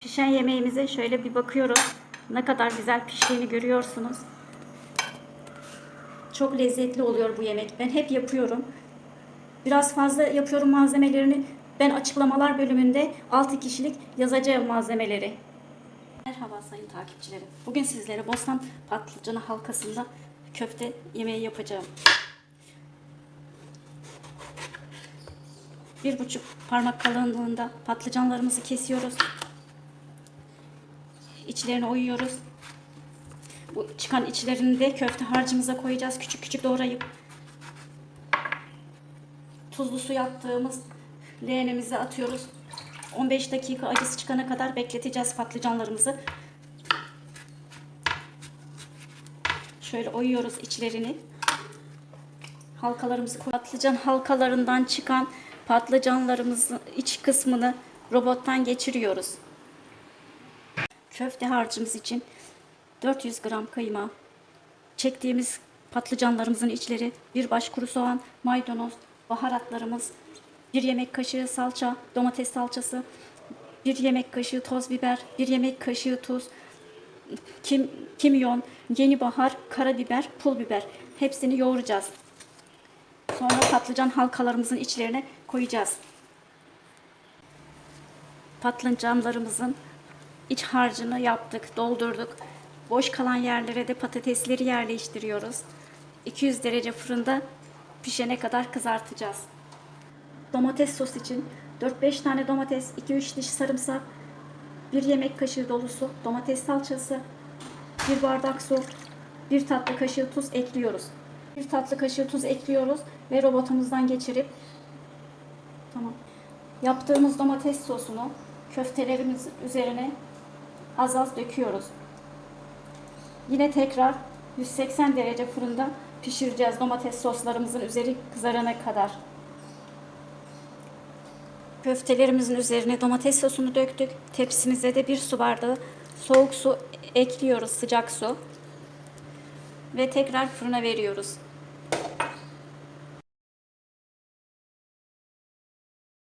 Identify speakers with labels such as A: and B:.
A: Pişen yemeğimize şöyle bir bakıyoruz. Ne kadar güzel piştiğini görüyorsunuz. Çok lezzetli oluyor bu yemek. Ben hep yapıyorum. Biraz fazla yapıyorum malzemelerini. Ben açıklamalar bölümünde 6 kişilik yazacağım malzemeleri. Merhaba sayın takipçilerim. Bugün sizlere Bostan patlıcanı halkasında köfte yemeği yapacağım. Bir buçuk parmak kalınlığında patlıcanlarımızı kesiyoruz. İçlerini oyuyoruz. Bu çıkan içlerini de köfte harcımıza koyacağız. Küçük küçük doğrayıp tuzlu su yaptığımız leğenimize atıyoruz. 15 dakika acısı çıkana kadar bekleteceğiz patlıcanlarımızı. Şöyle oyuyoruz içlerini. Halkalarımızı patlıcan halkalarından çıkan patlıcanlarımızın iç kısmını robottan geçiriyoruz. Köfte harcımız için 400 gram kıyma, çektiğimiz patlıcanlarımızın içleri, bir baş kuru soğan, maydanoz, baharatlarımız, bir yemek kaşığı salça, domates salçası, bir yemek kaşığı toz biber, bir yemek kaşığı tuz, kim, kimyon, yeni bahar, karabiber, pul biber. Hepsini yoğuracağız. Sonra patlıcan halkalarımızın içlerine koyacağız. Patlıcanlarımızın iç harcını yaptık, doldurduk. Boş kalan yerlere de patatesleri yerleştiriyoruz. 200 derece fırında pişene kadar kızartacağız. Domates sos için 4-5 tane domates, 2-3 diş sarımsak, 1 yemek kaşığı dolusu domates salçası, 1 bardak su, 1 tatlı kaşığı tuz ekliyoruz. 1 tatlı kaşığı tuz ekliyoruz ve robotumuzdan geçirip tamam. Yaptığımız domates sosunu köftelerimiz üzerine az az döküyoruz. Yine tekrar 180 derece fırında pişireceğiz domates soslarımızın üzeri kızarana kadar. Köftelerimizin üzerine domates sosunu döktük. Tepsimize de bir su bardağı soğuk su ekliyoruz, sıcak su. Ve tekrar fırına veriyoruz.